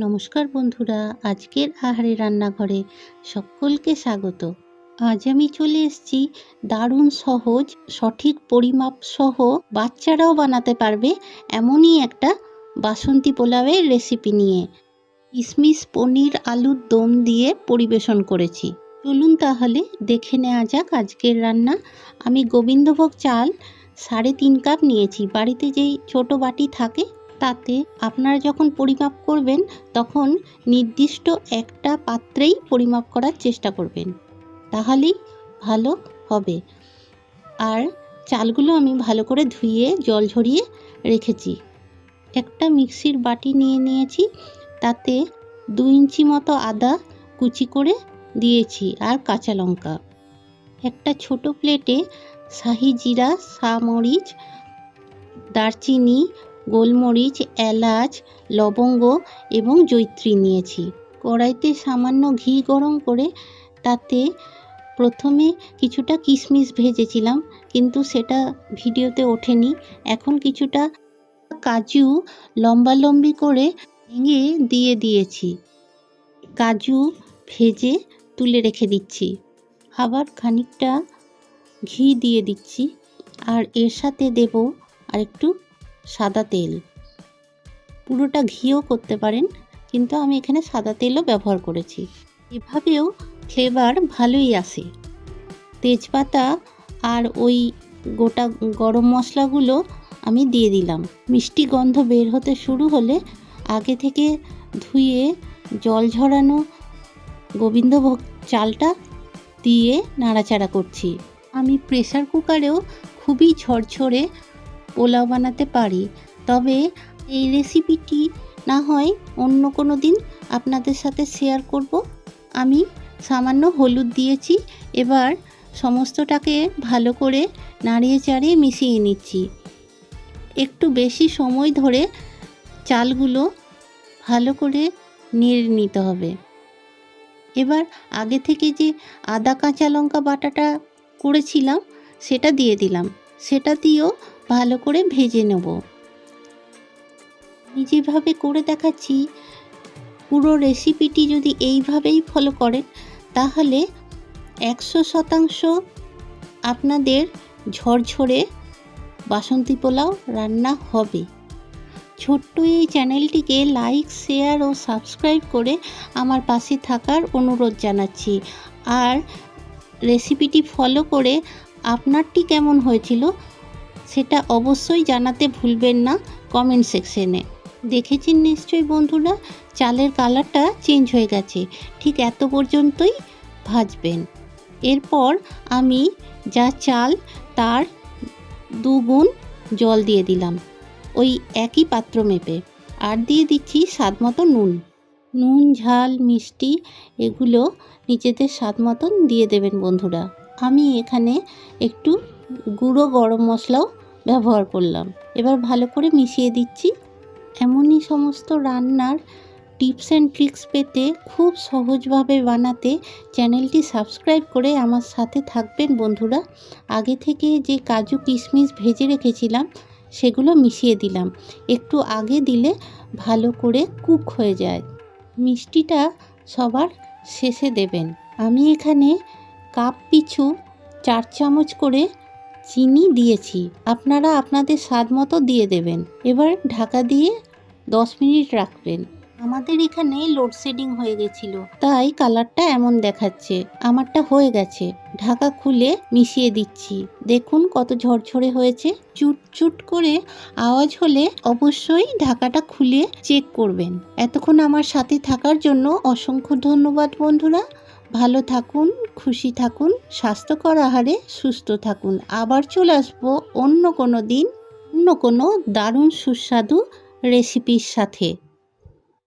নমস্কার বন্ধুরা, আজকের আহারে রান্নাঘরে সকলকে স্বাগত। আজ আমি চলে এসেছি দারুণ সহজ, সঠিক পরিমাপ সহ বাচ্চারাও বানাতে পারবে এমনই একটা বাসন্তী পোলাওয়ের রেসিপি নিয়ে। কিশমিশ পনির, আলুর দম দিয়ে পরিবেশন করেছি। চলুন তাহলে দেখে নেওয়া যাক আজকের রান্না। আমি গোবিন্দভোগ চাল সাড়ে তিন কাপ নিয়েছি। বাড়িতে যেই ছোট বাটি থাকে তাতে আপনারা যখন পরিমাপ করবেন, তখন নির্দিষ্ট একটা পাত্রেই পরিমাপ করার চেষ্টা করবেন। তাহলেই ভালো হবে। আর চালগুলো আমি ভালো করে ধুয়ে, জল ঝরিয়ে রেখেছি। একটা মিক্সির বাটি নিয়ে নিয়েছি, তাতে দু ইঞ্চি মতো আদা কুচি করে দিয়েছি আর কাঁচা লঙ্কা। একটা ছোট প্লেটে শাহি জিরা মরিচ দারচিনি গোলমরিচ, এলাচ, লবঙ্গ এবং জৈত্রী নিয়েছি। কড়াইতে সামান্য ঘি গরম করে তাতে প্রথমে কিছুটা কিশমিশ ভেজেছিলাম, কিন্তু সেটা ভিডিওতে ওঠেনি। এখন কিছুটা কাজু লম্বালম্বি করে ভেঙে দিয়ে দিয়েছি। কাজু ভেজে তুলে রেখে দিচ্ছি। আবার খানিকটা ঘি দিয়ে দিচ্ছি। আর এর সাথে দেব আর একটু সাদা তেল। পুরোটা ঘিও করতে পারেন, কিন্তু আমি এখানে সাদা তেলও ব্যবহার করেছি। এভাবেও ফ্লেভার ভালোই আসে তেজপাতা আর ওই গোটা গরম মশলাগুলো আমি দিয়ে দিলাম। মিষ্টি গন্ধ বের হতে শুরু হলে আগে থেকে ধুয়ে জল ঝরানো গোবিন্দভোগ চালটা দিয়ে নাড়াচাড়া করছি। আমি প্রেসার কুকারেও খুবই ঝরঝরে পোলাও বানাতে পারি। তবে এই রেসিপিটি না হয় অন্য কোনো দিন আপনাদের সাথে শেয়ার করব। আমি সামান্য হলুদ দিয়েছি, এবার সমস্তটাকে ভালো করে নাড়িয়ে চাড়িয়ে মিশিয়ে নিচ্ছি। একটু বেশি সময় ধরে চালগুলো ভালো করে নেড়ে নিতে হবে। এবার আগে থেকে যে আদা, কাঁচা লঙ্কা বাটাটা করেছিলাম, সেটা দিয়ে দিলাম। সেটা দিয়েও ভালো করে ভেজে নেব। আমি যেভাবে করে দেখাচ্ছি, পুরো রেসিপিটি যদি এইভাবেই ফলো করেন, তাহলে একশো শতাংশ আপনাদের ঝরঝরে বাসন্তী পোলাও রান্না হবে। ছোট্ট এই চ্যানেলটিকে লাইক শেয়ার ও সাবস্ক্রাইব করে আমার পাশে থাকার অনুরোধ জানাচ্ছি। আর রেসিপিটি ফলো করে আপনারটি কেমন হয়েছিল সেটা অবশ্যই জানাতে ভুলবেন না কমেন্ট সেকশনে। দেখেছেন নিশ্চয়ই বন্ধুরা, চালের কালারটা চেঞ্জ হয়ে গেছে, ঠিক এত পর্যন্তই ভাজবেন। এরপর আমি যা চাল তার দুগুণ জল দিয়ে দিলাম, ওই একই পাত্র মেপে, আর দিয়ে দিচ্ছি স্বাদ মতো নুন। নুন, ঝাল, মিষ্টি, এগুলো নিজেদের স্বাদ মতন দিয়ে দেবেন বন্ধুরা। আমি এখানে একটু গুঁড়ো গরম মশলাও ব্যবহার করলাম। এবার ভালো করে মিশিয়ে দিচ্ছি। এমনই সমস্ত রান্নার টিপস অ্যান্ড ট্রিক্স পেতে খুব সহজভাবে বানাতে চ্যানেলটি সাবস্ক্রাইব করে আমার সাথে থাকবেন বন্ধুরা। আগে থেকে যে কাজু কিশমিশ ভেজে রেখেছিলাম, সেগুলো মিশিয়ে দিলাম। একটু আগে দিলে ভালো করে কুক হয়ে যায়। মিষ্টিটা সবার শেষে দেবেন। আমি এখানে কাপ পিছু চার চামচ করে চিনি দিয়েছি। আপনারা আপনাদের স্বাদ মতো দিয়ে দেবেন। এবার ঢাকা দিয়ে দশ মিনিট রাখবেন। আমাদের এখানে লোডশেডিং হয়ে গেছিল। তাই কালারটা এমন দেখাচ্ছে। আমারটা হয়ে গেছে। ঢাকা খুলে মিশিয়ে দিচ্ছি। দেখুন কত ঝরঝরে হয়েছে। চুট চুট করে আওয়াজ হলে অবশ্যই ঢাকাটা খুলে চেক করবেন। এতক্ষণ আমার সাথে থাকার জন্য অসংখ্য ধন্যবাদ বন্ধুরা। ভালো থাকুন, খুশি থাকুন, স্বাস্থ্যকর আহারে সুস্থ থাকুন। আবার চলে আসব অন্য কোনো দিন, অন্য কোনো দারুণ সুস্বাদু রেসিপির সাথে।